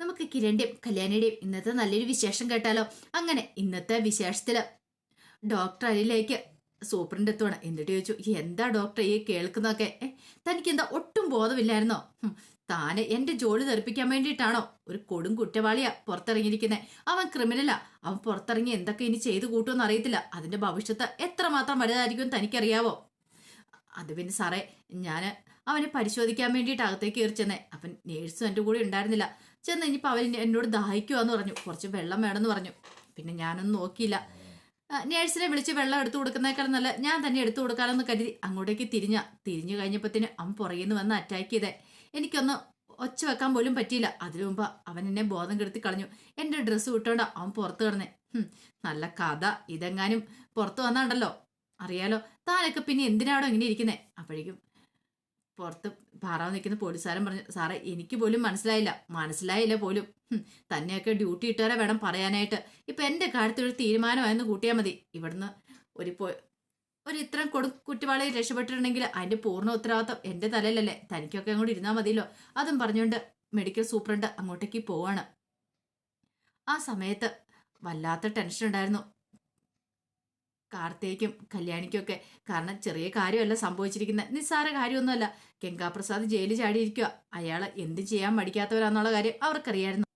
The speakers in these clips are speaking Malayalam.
നമുക്ക് കിരണിന്റെയും കല്യാണിയുടെയും ഇന്നത്തെ നല്ലൊരു വിശേഷം കേട്ടാലോ? അങ്ങനെ ഇന്നത്തെ വിശേഷത്തിൽ ഡോക്ടർ അരിയിലേക്ക് സൂപ്രണ്ട് എത്തുവാണ്. എന്നിട്ട് ചോദിച്ചു എന്താ ഡോക്ടർ ഈ കേൾക്കുന്നൊക്കെ തനിക്ക് എന്താ ഒട്ടും ബോധമില്ലായിരുന്നോ? താന് എന്റെ ജോലി തെറിപ്പിക്കാൻ വേണ്ടിയിട്ടാണോ ഒരു കൊടും കുറ്റവാളിയാ പുറത്തിറങ്ങിയിരിക്കുന്നത് അവൻ ക്രിമിനലാ. അവൻ പുറത്തിറങ്ങി എന്തൊക്കെ ഇനി ചെയ്തു കൂട്ടുമെന്ന് അറിയത്തില്ല. അതിന്റെ ഭവിഷ്യത്ത് എത്രമാത്രം വലുതായിരിക്കും തനിക്കറിയാവോ? അത് പിന്നെ സാറേ ഞാൻ അവനെ പരിശോധിക്കാൻ വേണ്ടിയിട്ട് അകത്തേക്ക് കയറി ചെന്നേ അവൻ നേഴ്സും എന്റെ കൂടെ ഉണ്ടായിരുന്നില്ല. ചെന്ന് ഇനിയിപ്പോൾ അവൻ എന്നോട് ദാഹിക്കുവാന്ന് പറഞ്ഞു. കുറച്ച് വെള്ളം വേണമെന്ന് പറഞ്ഞു. പിന്നെ ഞാനൊന്നും നോക്കിയില്ല. നേഴ്സിനെ വിളിച്ച് വെള്ളം എടുത്തു കൊടുക്കുന്നേക്കാൾ നല്ല ഞാൻ തന്നെ എടുത്തു കൊടുക്കാമെന്ന് കരുതി അങ്ങോട്ടേക്ക് തിരിഞ്ഞ. തിരിഞ്ഞു കഴിഞ്ഞപ്പത്തിന് അവൻ പുറകിൽ നിന്ന് വന്ന് അറ്റാക്ക് ചെയ്തേ. എനിക്കൊന്ന് ഒച്ച വെക്കാൻ പോലും പറ്റിയില്ല. അതിനു മുമ്പ് അവൻ എന്നെ ബോധം കെടുത്തി കളഞ്ഞു. എന്റെ ഡ്രസ്സ് വിട്ടോണ്ട് അവൻ പുറത്ത് കിടന്നേ. നല്ല കഥ. ഇതെങ്ങാനും പുറത്തു വന്നാണ്ടല്ലോ. അറിയാലോ. താനൊക്കെ പിന്നെ എന്തിനാണോ ഇങ്ങനെ ഇരിക്കുന്നേ? അപ്പോഴേക്കും പുറത്ത് പാറാൻ നിൽക്കുന്ന പോലീസുകാരൻ പറഞ്ഞു സാറേ എനിക്ക് പോലും മനസ്സിലായില്ല. മനസ്സിലായില്ല പോലും. തന്നെയൊക്കെ ഡ്യൂട്ടി ഇട്ടുവരെ വേണം പറയാനായിട്ട്. ഇപ്പൊ എന്റെ കാര്യത്തിൽ ഒരു തീരുമാനമായെന്ന് കൂട്ടിയാൽ മതി. ഇവിടുന്ന് ഒരു ഒരു ഇത്രയും കൊടു കുറ്റവാളി രക്ഷപ്പെട്ടിട്ടുണ്ടെങ്കിൽ അതിന്റെ പൂർണ ഉത്തരവാദിത്വം എന്റെ തലയിലല്ലേ. തനിക്കൊക്കെ അങ്ങോട്ട് ഇരുന്നാൽ മതിയല്ലോ. അതും പറഞ്ഞുകൊണ്ട് മെഡിക്കൽ സൂപ്രണ്ട് അങ്ങോട്ടേക്ക് പോവാണ്. ആ സമയത്ത് വല്ലാത്ത ടെൻഷൻ ഉണ്ടായിരുന്നു. കാർത്തേക്കും കല്യാണിക്കൊക്കെ കാരണം ചെറിയ കാര്യമല്ല സംഭവിച്ചിരിക്കുന്നത് നിസ്സാര കാര്യമൊന്നുമല്ല. ഗംഗാപ്രസാദ് ജയിലിൽ ചാടിയിരിക്കുക അയാൾ എന്ത് ചെയ്യാൻ മടിക്കാത്തവരാന്നുള്ള കാര്യം അവർക്കറിയായിരുന്നു.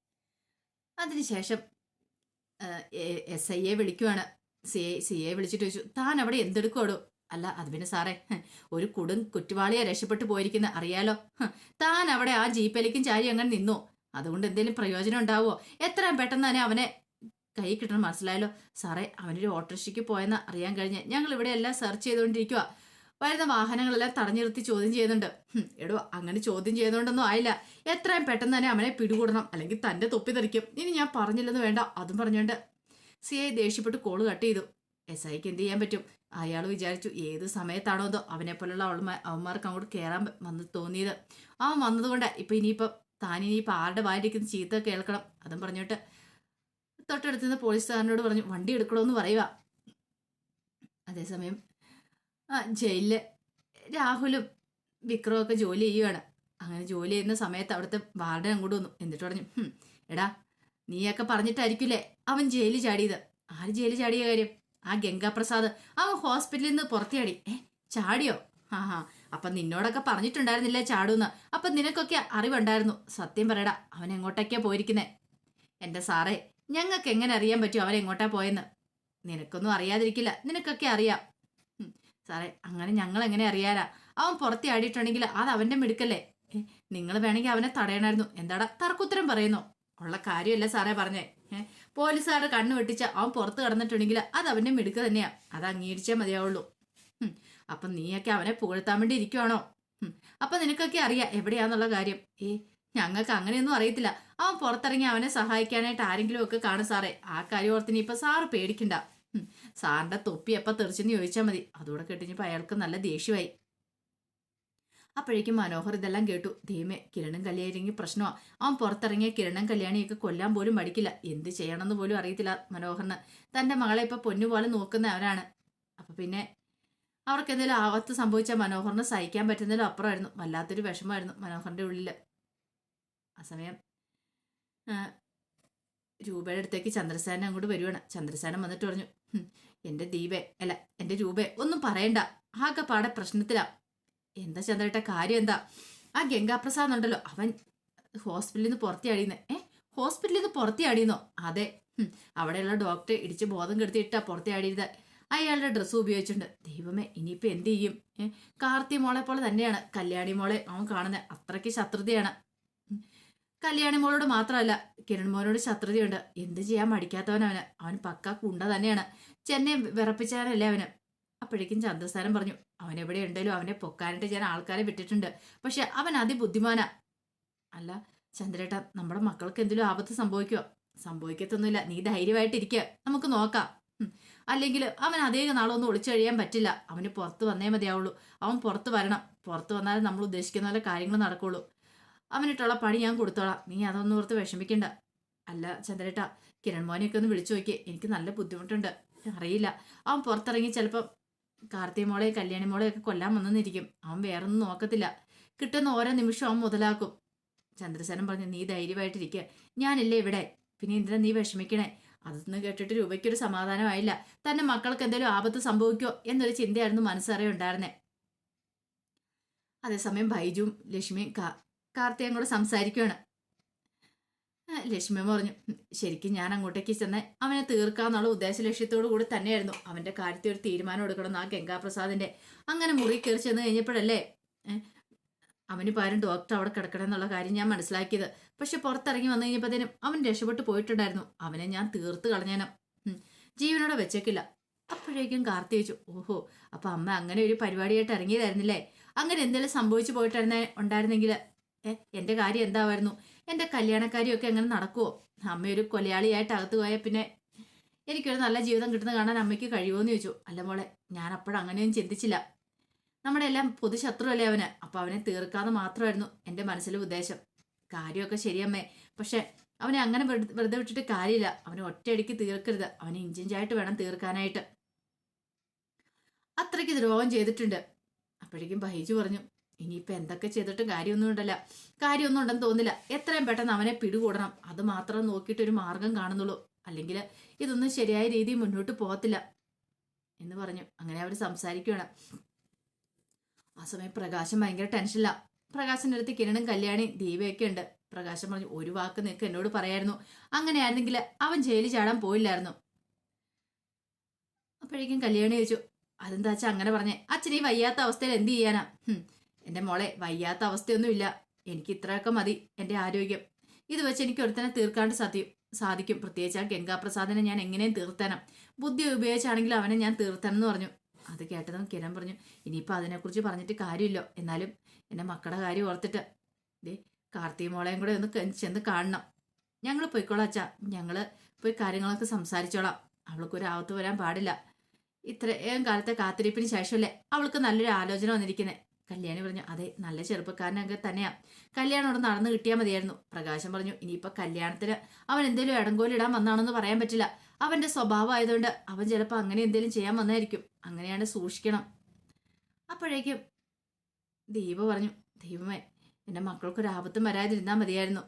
അതിനുശേഷം എസ് ഐ എ വിളിക്കുവാണ്. സി എ സി എ വിളിച്ചിട്ട് ചോദിച്ചു താൻ അവിടെ എന്തെടുക്കുവാടോ? അല്ല അത് പിന്നെ സാറേ ഒരു കുടും കുറ്റവാളിയെ രക്ഷപ്പെട്ടു പോയിരിക്കുന്ന. അറിയാലോ? താൻ അവിടെ ആ ജീപ്പിലേക്കും ചാരി അങ്ങനെ നിന്നു? അതുകൊണ്ട് എന്തെങ്കിലും പ്രയോജനം ഉണ്ടാവുമോ എത്രയും പെട്ടെന്ന് തന്നെ അവനെ കൈ കിട്ടണം മനസ്സിലായല്ലോ? സാറേ അവനൊരു ഓട്ടോറിക്ഷയ്ക്ക് പോയെന്ന് അറിയാൻ കഴിഞ്ഞ് ഞങ്ങൾ ഇവിടെ എല്ലാം സെർച്ച് ചെയ്തുകൊണ്ടിരിക്കുക വരുന്ന വാഹനങ്ങളെല്ലാം തടഞ്ഞു നിർത്തി ചോദ്യം ചെയ്യുന്നുണ്ട്. എടോ അങ്ങനെ ചോദ്യം ചെയ്തുകൊണ്ടൊന്നും ആയില്ല. എത്രയും പെട്ടെന്ന് തന്നെ അവനെ പിടികൂടണം അല്ലെങ്കിൽ തന്റെ തൊപ്പി തെറിക്കും. ഇനി ഞാൻ പറഞ്ഞില്ലെന്ന് വേണ്ട അതും പറഞ്ഞുകൊണ്ട് സി ഐ ദേഷ്യപ്പെട്ട് കോൾ കട്ട് ചെയ്തു. എസ് ഐക്ക് എന്ത് ചെയ്യാൻ പറ്റും? അയാൾ വിചാരിച്ചു ഏത് സമയത്താണോ എന്തോ അവനെ പോലുള്ള അവൾമാർ അവന്മാർക്ക് അങ്ങോട്ട് കയറാൻ വന്ന് തോന്നിയത്. അവൻ വന്നതുകൊണ്ട് ഇപ്പൊ ഇനിയിപ്പം താൻ ഇനിയിപ്പോൾ ആരുടെ വായിരിക്കുന്ന ചീത്ത കേൾക്കണം അതും പറഞ്ഞിട്ട് തൊട്ടടുത്ത് നിന്ന് പോലീസുകാരനോട് പറഞ്ഞു വണ്ടി എടുക്കണമെന്ന് പറയുക അതേസമയം ആ ജയിലിൽ രാഹുലും വിക്രമൊക്കെ ജോലി ചെയ്യുവാണ്. അങ്ങനെ ജോലി ചെയ്യുന്ന സമയത്ത് അവിടുത്തെ വാർഡൻ അങ്ങോട്ട് വന്നു. എന്നിട്ട് പറഞ്ഞു എടാ നീയൊക്കെ പറഞ്ഞിട്ടായിരിക്കില്ലേ അവൻ ജയിലിൽ ചാടിയത്? ആര് ജയിലിൽ ചാടിയ കാര്യം? ആ ഗംഗാപ്രസാദ് അവൻ ഹോസ്പിറ്റലിൽ നിന്ന് പുറത്തിയാടി. ഏ ചാടിയോ? ആ ഹാ. അപ്പൊ നിന്നോടൊക്കെ പറഞ്ഞിട്ടുണ്ടായിരുന്നില്ലേ ചാടൂന്ന്? അപ്പൊ നിനക്കൊക്കെ അറിവുണ്ടായിരുന്നു. സത്യം പറയടാ അവൻ എങ്ങോട്ടൊക്കെയാ പോയിരിക്കുന്നേ? എന്റെ സാറേ ഞങ്ങൾക്ക് എങ്ങനെ അറിയാൻ പറ്റും അവരെങ്ങോട്ടാ പോയെന്ന്? നിനക്കൊന്നും അറിയാതിരിക്കില്ല. നിനക്കൊക്കെ അറിയാം. സാറേ അങ്ങനെ ഞങ്ങൾ എങ്ങനെ അറിയാനാ? അവൻ പുറത്തെ ആടിയിട്ടുണ്ടെങ്കിൽ അത് അവന്റെ മിടുക്കല്ലേ? നിങ്ങൾ വേണമെങ്കിൽ അവനെ തടയണമായിരുന്നു എന്താടാ തർക്കുത്തരം പറയുന്നു? ഉള്ള കാര്യമല്ല സാറേ പറഞ്ഞേ. പോലീസുകാരുടെ കണ്ണു വെട്ടിച്ച് അവൻ പുറത്ത് കടന്നിട്ടുണ്ടെങ്കിൽ അത് അവന്റെ മിടുക്ക് തന്നെയാ. അത് അംഗീകരിച്ചേ മതിയാവുള്ളൂ. അപ്പം നീയൊക്കെ അവനെ പുകഴ്ത്താൻ വേണ്ടി ഇരിക്കുവാണോ? അപ്പം നിനക്കൊക്കെ അറിയാം എവിടെയാന്നുള്ള കാര്യം. ഏ ഞങ്ങൾക്ക് അങ്ങനെയൊന്നും അറിയത്തില്ല. അവൻ പുറത്തിറങ്ങി അവനെ സഹായിക്കാനായിട്ട് ആരെങ്കിലും ഒക്കെ കാണും സാറേ. ആ കാര്യം ഓർത്തിന് ഇപ്പൊ സാറ് പേടിക്കണ്ട. സാറിന്റെ തൊപ്പി എപ്പ തെറിച്ചെന്ന് ചോദിച്ചാൽ മതി. അതോടെ കേട്ടിഞ്ഞപ്പോ അയാൾക്ക് നല്ല ദേഷ്യമായി. അപ്പോഴേക്കും മനോഹർ ഇതെല്ലാം കേട്ടു. ദൈവമേ കിരണും കല്യാണിക്ക് പ്രശ്നമാ. അവൻ പുറത്തിറങ്ങിയ കിരണും കല്യാണിയൊക്കെ കൊല്ലാൻ പോലും മടിക്കില്ല. എന്ത് ചെയ്യണമെന്ന് പോലും അറിയത്തില്ല മനോഹറിന്. തന്റെ മകളെ ഇപ്പൊ പൊന്നുപോലെ നോക്കുന്ന അവരാണ് അപ്പൊ പിന്നെ അവർക്ക് എന്തെങ്കിലും ആപത്ത് സംഭവിച്ച മനോഹറിന് സഹിക്കാൻ പറ്റുന്നതിലും അപ്പുറമായിരുന്നു. വല്ലാത്തൊരു വിഷമമായിരുന്നു മനോഹറിന്റെ ഉള്ളിൽ. ആ സമയം രൂപയുടെ അടുത്തേക്ക് ചന്ദ്രസേന അങ്ങോട്ട് വരുവാണ്. ചന്ദ്രസേന വന്നിട്ട് പറഞ്ഞു എന്റെ ദീപെ അല്ല എന്റെ രൂപേ ഒന്നും പറയണ്ട. ആകെ ആകെപ്പാടെ പ്രശ്നത്തിലാ. എന്താ ചന്ദ്രേട്ട കാര്യം എന്താ? ആ ഗംഗാപ്രസാദ് ഉണ്ടല്ലോ അവൻ ഹോസ്പിറ്റലിൽ നിന്ന് പുറത്തി അടിയുന്നത് ഏ ഹോസ്പിറ്റലിൽ നിന്ന് പുറത്തി അടിയുന്നോ അതെ അവിടെയുള്ള ഡോക്ടറെ ഇടിച്ച് ബോധം കെടുത്തിയിട്ടാ പുറത്തിയാടിയത് അയാളുടെ ഡ്രസ്സ് ഉപയോഗിച്ചിട്ടുണ്ട്. ദൈവമേ ഇനിയിപ്പോൾ എന്ത് ചെയ്യും? കാർത്തി മോളെ പോലെ തന്നെയാണ്. കല്യാണി മോളെ അവൻ കാണുന്നത് അത്രയ്ക്ക് ശത്രുതയാണ്. കല്യാണി മോളോട് മാത്രമല്ല കിരൺ മോനോട് ശത്രുതയുണ്ട്. എന്ത് ചെയ്യാൻ മടിക്കാത്തവനവന്? അവൻ പക്ക കുണ്ട തന്നെയാണ്. ചെന്നൈ വിറപ്പിച്ചാനല്ലേ അവന്? അപ്പോഴേക്കും ചന്ദ്രസ്ഥാനം പറഞ്ഞു അവൻ എവിടെ ഉണ്ടെങ്കിലും അവനെ പൊക്കാനായിട്ട് ഞാൻ ആൾക്കാരെ വിട്ടിട്ടുണ്ട്. പക്ഷെ അവൻ അതിബുദ്ധിമാനാ. അല്ല ചന്ദ്രേട്ട നമ്മുടെ മക്കൾക്ക് എന്തെങ്കിലും ആപത്ത് സംഭവിക്കുമോ സംഭവിക്കത്തൊന്നുമില്ല. നീ ധൈര്യമായിട്ടിരിക്കുക നമുക്ക് നോക്കാം. അല്ലെങ്കിൽ അവൻ അതേ നാളൊന്നും ഒളിച്ചു കഴിയാൻ പറ്റില്ല. അവന് പുറത്ത് വന്നേ മതിയാവുള്ളൂ. അവൻ പുറത്ത് വരണം. പുറത്ത് വന്നാലേ നമ്മൾ ഉദ്ദേശിക്കുന്ന പോലെ കാര്യങ്ങൾ നടക്കുള്ളൂ. അവനിട്ടുള്ള പണി ഞാൻ കൊടുത്തോളാം. നീ അതൊന്നും ഓർത്ത് വിഷമിക്കണ്ട. അല്ല ചന്ദ്രേട്ട കിരൺ മോനെയൊക്കെ ഒന്ന് വിളിച്ചു നോക്കിയേ. എനിക്ക് നല്ല ബുദ്ധിമുട്ടുണ്ട്. അറിയില്ല. അവൻ പുറത്തിറങ്ങി ചിലപ്പം കാർത്തിക മോളെ കല്യാണി മോളെ ഒക്കെ കൊല്ലാൻ വന്നെന്നിരിക്കും. അവൻ വേറെ ഒന്നും നോക്കത്തില്ല. കിട്ടുന്ന ഓരോ നിമിഷം അവൻ മുതലാക്കും. ചന്ദ്രസേനൻ പറഞ്ഞു നീ ധൈര്യമായിട്ടിരിക്കുക ഞാനില്ലേ ഇവിടെ. പിന്നെ എന്തിനാ നീ വിഷമിക്കണേ? അതൊന്ന് കേട്ടിട്ട് രൂപയ്ക്കൊരു സമാധാനമായില്ല. തന്റെ മക്കൾക്ക് എന്തെങ്കിലും ആപത്ത് സംഭവിക്കോ എന്നൊരു ചിന്തയായിരുന്നു മനസ്സറിയുണ്ടായിരുന്നേ. അതേസമയം ബൈജുവും ലക്ഷ്മിയും കാ അങ്ങോട്ട് സംസാരിക്കുകയാണ് ലക്ഷ്മി പറഞ്ഞു "ഉം, ശരിക്കും ഞാൻ അങ്ങോട്ടേക്ക് ചെന്ന് അവനെ തീർക്കാന്നുള്ള ഉദ്ദേശ ലക്ഷ്യത്തോടു കൂടി തന്നെയായിരുന്നു. അവന്റെ കാര്യത്തിൽ ഒരു തീരുമാനം എടുക്കണം ആ ഗംഗാപ്രസാദിന്റെ അങ്ങനെ മുറി കയറി ചെന്ന് കഴിഞ്ഞപ്പോഴല്ലേ അവന് പാരും ഡോക്ടർ അവിടെ കിടക്കണം എന്നുള്ള കാര്യം ഞാൻ മനസ്സിലാക്കിയത്. പക്ഷെ പുറത്തിറങ്ങി വന്നു കഴിഞ്ഞപ്പോഴത്തേനും അവൻ രക്ഷപ്പെട്ടു പോയിട്ടുണ്ടായിരുന്നു. അവനെ ഞാൻ തീർത്ത് കളഞ്ഞേനും. ജീവനോടെ വെച്ചേക്കില്ല. അപ്പോഴേക്കും കാർത്തി വെച്ചു ഓഹോ അപ്പൊ അമ്മ അങ്ങനെ ഒരു പരിപാടിയായിട്ട് ഇറങ്ങിയതായിരുന്നില്ലേ? അങ്ങനെ എന്തെങ്കിലും സംഭവിച്ചു പോയിട്ടായിരുന്നേ ഉണ്ടായിരുന്നെങ്കിൽ ഏ എന്റെ കാര്യം എന്താവായിരുന്നു? എന്റെ കല്യാണക്കാരിയൊക്കെ എങ്ങനെ നടക്കുമോ അമ്മ ഒരു കൊലയാളിയായിട്ട് അകത്ത് പോയാൽ പിന്നെ എനിക്കൊരു നല്ല ജീവിതം കിട്ടുന്ന കാണാൻ അമ്മയ്ക്ക് കഴിയുമോ എന്ന് ചോദിച്ചു. അല്ല മോളെ ഞാൻ അപ്പോഴങ്ങനെയൊന്നും ചിന്തിച്ചില്ല. നമ്മുടെ എല്ലാം പൊതുശത്രുവല്ലേ അവന്? അപ്പൊ അവനെ തീർക്കാതെ മാത്രമായിരുന്നു എന്റെ മനസ്സിലെ ഉദ്ദേശം. കാര്യമൊക്കെ ശരിയമ്മേ. പക്ഷേ അവനെ അങ്ങനെ വെറുതെ വിട്ടിട്ട് കാര്യമില്ല. അവനെ ഒറ്റയടിക്ക് തീർക്കരുത്. അവനെ ഇഞ്ചിഞ്ചായിട്ട് വേണം തീർക്കാനായിട്ട്. അത്രയ്ക്ക് ദ്രോഹം ചെയ്തിട്ടുണ്ട്. അപ്പോഴേക്കും ബഹീജു പറഞ്ഞു ഇനിയിപ്പോൾ എന്തൊക്കെ ചെയ്തിട്ടും കാര്യമൊന്നും ഉണ്ടല്ല. കാര്യമൊന്നും ഉണ്ടെന്ന് തോന്നില്ല എത്രയും പെട്ടെന്ന് അവനെ പിടികൂടണം. അത് മാത്രം നോക്കിയിട്ട് ഒരു മാർഗം കാണുന്നുള്ളൂ. അല്ലെങ്കിൽ ഇതൊന്നും ശരിയായ രീതിയിൽ മുന്നോട്ട് പോകത്തില്ല എന്ന് പറഞ്ഞു. അങ്ങനെ അവർ സംസാരിക്കുകയാണ്. ആ സമയം പ്രകാശം ഭയങ്കര ടെൻഷനില്ല പ്രകാശിന്റെ അടുത്ത് കിരണും കല്യാണി ദീപയൊക്കെ ഉണ്ട്. പ്രകാശം പറഞ്ഞു ഒരു വാക്ക് നിനക്ക് എന്നോട് പറയായിരുന്നു. അങ്ങനെയായിരുന്നെങ്കിൽ അവൻ ജയിലിൽ ചാടാൻ പോയില്ലായിരുന്നു. അപ്പോഴേക്കും കല്യാണി ചോദിച്ചു അതെന്താ അങ്ങനെ പറഞ്ഞേ? അച്ഛൻ ഈ വയ്യാത്ത അവസ്ഥയിൽ എന്ത് ചെയ്യാനാ? ഹും, എന്റെ മോളെ വയ്യാത്ത അവസ്ഥയൊന്നുമില്ല. എനിക്ക് ഇത്രയൊക്കെ മതി എന്റെ ആരോഗ്യം. ഇത് വെച്ച് എനിക്ക് ഒരുത്തനെ തീർക്കാണ്ട് സത്യം സാധിക്കും. പ്രത്യേകിച്ച് ആ ഗംഗാപ്രസാദിനെ ഞാൻ എങ്ങനെയും തീർത്തനം ബുദ്ധി ഉപയോഗിച്ചാണെങ്കിലും അവനെ ഞാൻ തീർത്തണം എന്ന് പറഞ്ഞു. അത് കേട്ടതും കിരൺ പറഞ്ഞു ഇനിയിപ്പോൾ അതിനെക്കുറിച്ച് പറഞ്ഞിട്ട് കാര്യമില്ല. എന്നാലും എന്റെ മക്കളുടെ കാര്യം ഓർത്തിട്ട് ദേ കാർത്തിക മോളെയും കൂടെ ഒന്ന് ചെന്ന് കാണണം. ഞങ്ങൾ പോയിക്കോളാം അച്ഛാ. ഞങ്ങൾ പോയി കാര്യങ്ങളൊക്കെ സംസാരിച്ചോളാം. അവൾക്കൊരു ആവത്ത് വരാൻ പാടില്ല. ഇത്രയും കാലത്തെ കാത്തിരിപ്പിന് ശേഷമല്ലേ അവൾക്ക് നല്ലൊരു ആലോചന വന്നിരിക്കുന്നത് കല്യാണി പറഞ്ഞു അതെ നല്ല ചെറുപ്പക്കാരനൊക്കെ തന്നെയാ. കല്യാണം അവിടെ നടന്നു കിട്ടിയാൽ മതിയായിരുന്നു. പ്രകാശം പറഞ്ഞു ഇനിയിപ്പോൾ കല്യാണത്തിന് അവൻ എന്തെങ്കിലും ഇടങ്കോലിടാൻ വന്നാണെന്ന് പറയാൻ പറ്റില്ല. അവന്റെ സ്വഭാവം ആയതുകൊണ്ട് അവൻ ചിലപ്പോൾ അങ്ങനെ എന്തെങ്കിലും ചെയ്യാൻ വന്നായിരിക്കും. അങ്ങനെയാണ് സൂക്ഷിക്കണം. അപ്പോഴേക്കും ദീപ പറഞ്ഞു ദൈവമേ എന്റെ മക്കൾക്കൊരു ആപത്തും വരാതിരുന്നാൽ മതിയായിരുന്നു.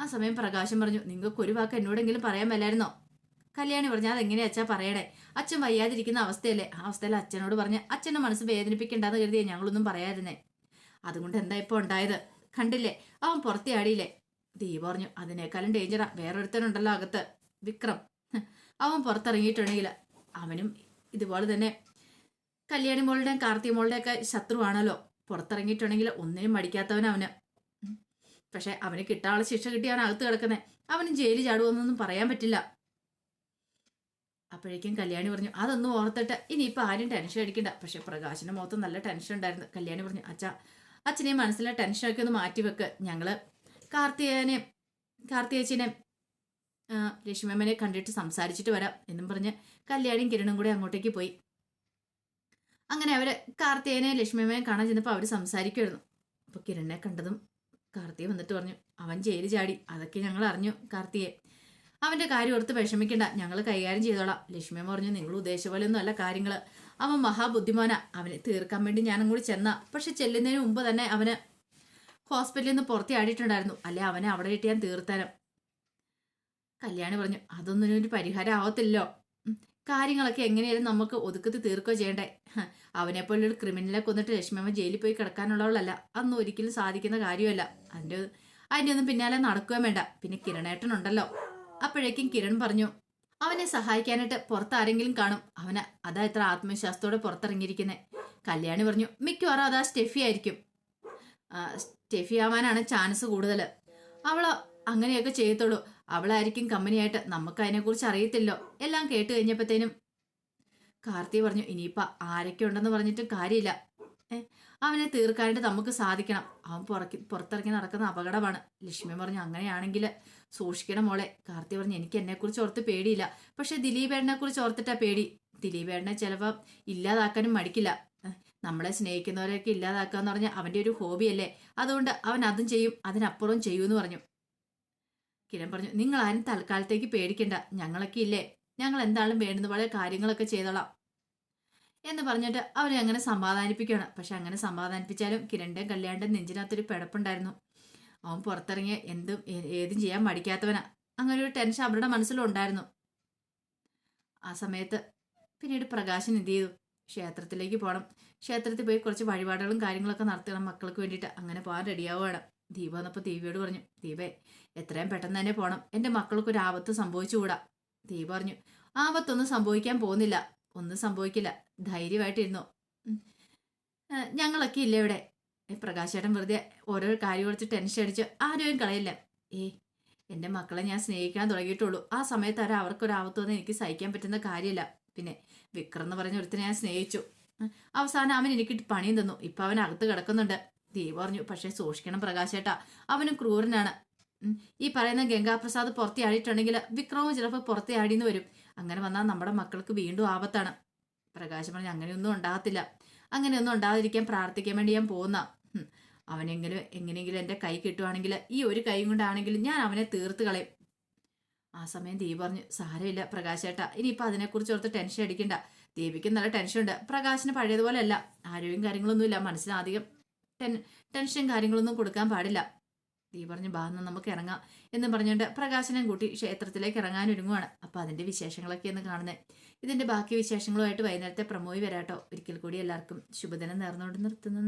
ആ സമയം പ്രകാശം പറഞ്ഞു നിങ്ങൾക്ക് ഒരു വാക്ക് എന്നോടെങ്കിലും പറയാൻ മേലായിരുന്നോ? കല്യാണി പറഞ്ഞു അതെങ്ങനെയാ അച്ഛാ പറയണേ? അച്ഛൻ വയ്യാതിരിക്കുന്ന അവസ്ഥയല്ലേ? ആ അവസ്ഥയിൽ അച്ഛനോട് പറഞ്ഞ് അച്ഛന്റെ മനസ്സ് വേദനിപ്പിക്കണ്ടെന്ന് കരുതിയേ ഞങ്ങളൊന്നും പറയാതിരുന്നേ. അതുകൊണ്ട് എന്താ ഇപ്പോൾ ഉണ്ടായത്? കണ്ടില്ലേ? അവൻ പുറത്തെ ആടിയില്ലേ? ദീപ പറഞ്ഞു അതിനേക്കാളും ഡേഞ്ചറാ വേറൊരുത്തനുണ്ടല്ലോ അകത്ത്. വിക്രം അവൻ പുറത്തിറങ്ങിയിട്ടുണ്ടെങ്കിൽ അവനും ഇതുപോലെ തന്നെ കല്യാണി മോളുടെയും കാർത്തി മോളുടെയും ഒക്കെ ശത്രുവാണല്ലോ. പുറത്തിറങ്ങിയിട്ടുണ്ടെങ്കിൽ ഒന്നിനും മടിക്കാത്തവൻ അവന്. പക്ഷെ അവന് കിട്ടാനുള്ള ശിക്ഷ കിട്ടി അകത്ത് കിടക്കുന്നത് അവനും ജയിലിൽ ചാടുമെന്നൊന്നും പറയാൻ പറ്റില്ല. അപ്പോഴേക്കും കല്യാണി പറഞ്ഞു അതൊന്നും ഓർത്തിട്ട് ഇനിയിപ്പോൾ ആരും ടെൻഷൻ അടിക്കണ്ട. പക്ഷേ പ്രകാശിന്റെ മുഖത്ത് നല്ല ടെൻഷൻ ഉണ്ടായിരുന്നു. കല്യാണി പറഞ്ഞു അച്ഛ അച്ഛനെയും മനസ്സിലെ ടെൻഷനൊക്കെ ഒന്ന് മാറ്റി വെക്ക്. ഞങ്ങൾ കാർത്തികനെ കാർത്തികേച്ചിനെ ലക്ഷ്മിയമ്മനെ കണ്ടിട്ട് സംസാരിച്ചിട്ട് വരാം എന്നും പറഞ്ഞ് കല്യാണിയും കിരണും കൂടെ അങ്ങോട്ടേക്ക് പോയി. അങ്ങനെ അവർ കാർത്തികനെ ലക്ഷ്മിമ്മയെ കാണാൻ ചെന്നപ്പോൾ അവർ സംസാരിക്കുമായിരുന്നു അപ്പോൾ കിരണിനെ കണ്ടതും കാർത്തിക വന്നിട്ട് പറഞ്ഞു അവൻ ചേരി ചാടി. അതൊക്കെ ഞങ്ങൾ അറിഞ്ഞു കാർത്തിയെ അവന്റെ കാര്യം ഓർത്ത് വിഷമിക്കണ്ട. ഞങ്ങൾ കൈകാര്യം ചെയ്തോളാം. ലക്ഷ്മിയമ്മ പറഞ്ഞു നിങ്ങൾ ഉദ്ദേശിച്ച പോലെ ഒന്നും അല്ല കാര്യങ്ങൾ അവൻ മഹാബുദ്ധിമാന. അവനെ തീർക്കാൻ വേണ്ടി ഞാനും കൂടി ചെന്ന. പക്ഷെ ചെല്ലുന്നതിന് മുമ്പ് തന്നെ അവന് ഹോസ്പിറ്റലിൽ നിന്ന് പുറത്തിയാടിയിട്ടുണ്ടായിരുന്നു അല്ലെ അവനെ അവിടെ ഇട്ട് ഞാൻ തീർത്താനും. കല്യാണി പറഞ്ഞു അതൊന്നും ഒരു പരിഹാരം ആവത്തില്ലോ. കാര്യങ്ങളൊക്കെ എങ്ങനെയാലും നമുക്ക് ഒതുക്കത്തി തീർക്കുകയോ ചെയ്യണ്ടേ? അവനെപ്പോലൊരു അവനെപ്പോലെ ക്രിമിനലെ കൊന്നിട്ട് ലക്ഷ്മിയമ്മ ജയിലിൽ പോയി കിടക്കാനുള്ളവളല്ല. അതൊന്നും ഒരിക്കലും സാധിക്കുന്ന കാര്യമല്ല. അതിന്റെ അതിന്റെ ഒന്നും പിന്നാലെ നടക്കുകയും വേണ്ട. പിന്നെ കിരണേട്ടനുണ്ടല്ലോ അപ്പോഴേക്കും കിരൺ പറഞ്ഞു അവനെ സഹായിക്കാനായിട്ട് പുറത്ത് ആരെങ്കിലും കാണും. അവന് അതാ ഇത്ര ആത്മവിശ്വാസത്തോടെ പുറത്തിറങ്ങിയിരിക്കുന്നത് കല്യാണി പറഞ്ഞു മിക്കവാറും അതാ സ്റ്റെഫി ആയിരിക്കും. സ്റ്റെഫി ആവാനാണ് ചാൻസ് കൂടുതൽ അവൾ അങ്ങനെയൊക്കെ ചെയ്യത്തുള്ളൂ. അവളായിരിക്കും കമ്പനിയായിട്ട്. നമുക്ക് അതിനെക്കുറിച്ച് അറിയത്തില്ലോ. എല്ലാം കേട്ട് കഴിഞ്ഞപ്പോഴത്തേനും കാർത്തി പറഞ്ഞു ഇനിയിപ്പോൾ ആരൊക്കെ ഉണ്ടെന്ന് പറഞ്ഞിട്ട് കാര്യമില്ല. അവനെ തീർക്കാനായിട്ട് നമുക്ക് സാധിക്കണം. അവൻ പുറക്കി പുറത്തിറങ്ങി നടക്കുന്ന അപകടമാണ്. ലക്ഷ്മി പറഞ്ഞു അങ്ങനെയാണെങ്കിൽ സൂക്ഷിക്കണം മോളെ. കാർത്തി പറഞ്ഞു എനിക്ക് എന്നെക്കുറിച്ച് ഓർത്ത് പേടിയില്ല. പക്ഷെ ദിലീപേടനെ കുറിച്ച് ഓർത്തിട്ടാ പേടി. ദിലീപേടനെ ചിലപ്പോൾ ഇല്ലാതാക്കാനും മടിക്കില്ല. നമ്മളെ സ്നേഹിക്കുന്നവരെയൊക്കെ ഇല്ലാതാക്കുക എന്ന് പറഞ്ഞാൽ അവന്റെ ഒരു ഹോബിയല്ലേ? അതുകൊണ്ട് അവൻ അതും ചെയ്യും അതിനപ്പുറവും ചെയ്യൂ എന്ന് പറഞ്ഞു. കിരൺ പറഞ്ഞു നിങ്ങൾ ആരും തൽക്കാലത്തേക്ക് പേടിക്കണ്ട. ഞങ്ങളൊക്കെ ഇല്ലേ? ഞങ്ങൾ എന്താണ് വേണ്ടുന്ന പോലെ കാര്യങ്ങളൊക്കെ ചെയ്തോളാം. എന്ന് പറഞ്ഞിട്ട് അവരെ അങ്ങനെ സമാധാനിപ്പിക്കുകയാണ്. പക്ഷെ അങ്ങനെ സമാധാനിപ്പിച്ചാലും കിരണിന്റെ കല്യാണിന്റെ നെഞ്ചിനകത്തൊരു പിടപ്പുണ്ടായിരുന്നു. അവൻ പുറത്തിറങ്ങിയ എന്തും ഏതും ചെയ്യാൻ മടിക്കാത്തവനാ. അങ്ങനെ ഒരു ടെൻഷൻ അവരുടെ മനസ്സിലുണ്ടായിരുന്നു. ആ സമയത്ത് പിന്നീട് പ്രകാശൻ എന്ത് ചെയ്തു? ക്ഷേത്രത്തിലേക്ക് പോകണം ക്ഷേത്രത്തിൽ പോയി കുറച്ച് വഴിപാടുകളും കാര്യങ്ങളൊക്കെ നടത്തണം മക്കൾക്ക് വേണ്ടിയിട്ട്. അങ്ങനെ പോകാൻ റെഡിയാവുകയാണ് ദീപ വന്നപ്പോൾ ദീപയോട് പറഞ്ഞു ദീപേ എത്രയും പെട്ടെന്ന് തന്നെ പോകണം എന്റെ മക്കൾക്ക് ഒരു ആപത്ത് സംഭവിച്ചുകൂടാ. ദീപ പറഞ്ഞു ആപത്തൊന്നും സംഭവിക്കാൻ പോകുന്നില്ല. ഒന്നും സംഭവിക്കില്ല. ധൈര്യമായിട്ടിരുന്നു. ഞങ്ങളൊക്കെ ഇല്ല ഇവിടെ? പ്രകാശേട്ടൻ വെറുതെ ഓരോ കാര്യം കുറച്ച് ടെൻഷൻ അടിച്ച് ആരോഗ്യം കളയില്ല. ഏ എന്റെ മക്കളെ ഞാൻ സ്നേഹിക്കാൻ തുടങ്ങിയിട്ടുള്ളൂ. ആ സമയത്ത് അവർ അവർക്കൊരു വന്ന് എനിക്ക് സഹിക്കാൻ പറ്റുന്ന കാര്യമില്ല പിന്നെ വിക്രം എന്ന് പറഞ്ഞ ഒരുത്തിനെ ഞാൻ സ്നേഹിച്ചു. അവസാനം അവൻ എനിക്ക് പണിയും തന്നു. ഇപ്പം അവൻ അകത്ത് കിടക്കുന്നുണ്ട്. ദീപ പറഞ്ഞു പക്ഷേ സൂക്ഷിക്കണം പ്രകാശേട്ടാ. അവനും ക്രൂരനാണ്. ഈ പറയുന്ന ഗംഗാപ്രസാദ് പുറത്തെ ആടിയിട്ടുണ്ടെങ്കിൽ വിക്രമവും ചിലപ്പോൾ പുറത്തെ ആടിയെന്ന് വരും. അങ്ങനെ വന്നാൽ നമ്മുടെ മക്കൾക്ക് വീണ്ടും ആപത്താണ്. പ്രകാശം പറഞ്ഞു അങ്ങനെയൊന്നും ഉണ്ടാകത്തില്ല. അങ്ങനെയൊന്നും ഉണ്ടാകാതിരിക്കാൻ പ്രാർത്ഥിക്കാൻ വേണ്ടി ഞാൻ പോകുന്ന അവനെങ്കിലും എങ്ങനെയെങ്കിലും എന്റെ കൈ കിട്ടുവാണെങ്കിൽ ഈ ഒരു കൈ കൊണ്ടാണെങ്കിലും ഞാൻ അവനെ തീർത്ത് കളയും. ആ സമയം ദീപ പറഞ്ഞു സാരമില്ല പ്രകാശേട്ടാ ഇനിയിപ്പോൾ അതിനെക്കുറിച്ച് ഓർത്ത് ടെൻഷൻ അടിക്കണ്ട. ദീപിക്ക് നല്ല ടെൻഷൻ ഉണ്ട് പ്രകാശിന് പഴയതുപോലെ അല്ല ആരോഗ്യം കാര്യങ്ങളൊന്നുമില്ല മനസ്സിന് അധികം ടെൻ ടെൻഷൻ കാര്യങ്ങളൊന്നും കൊടുക്കാൻ പാടില്ല. ദീപ് പറഞ്ഞു ബാ എന്നാ നമുക്ക് ഇറങ്ങാം. എന്ന് പറഞ്ഞുകൊണ്ട് പ്രകാശനം കൂട്ടി ക്ഷേത്രത്തിലേക്ക് ഇറങ്ങാൻ ഒരുങ്ങുവാണ്. അപ്പോൾ അതിന്റെ വിശേഷങ്ങളൊക്കെ ഒന്ന് കാണുന്നത് ഇതിന്റെ ബാക്കി വിശേഷങ്ങളുമായിട്ട് വൈകുന്നേരത്തെ പ്രമോയി വരാട്ടോ. ഒരിക്കൽ കൂടി എല്ലാവർക്കും ശുഭദിനം നേർന്നുകൊണ്ട് നിർത്തുന്നു.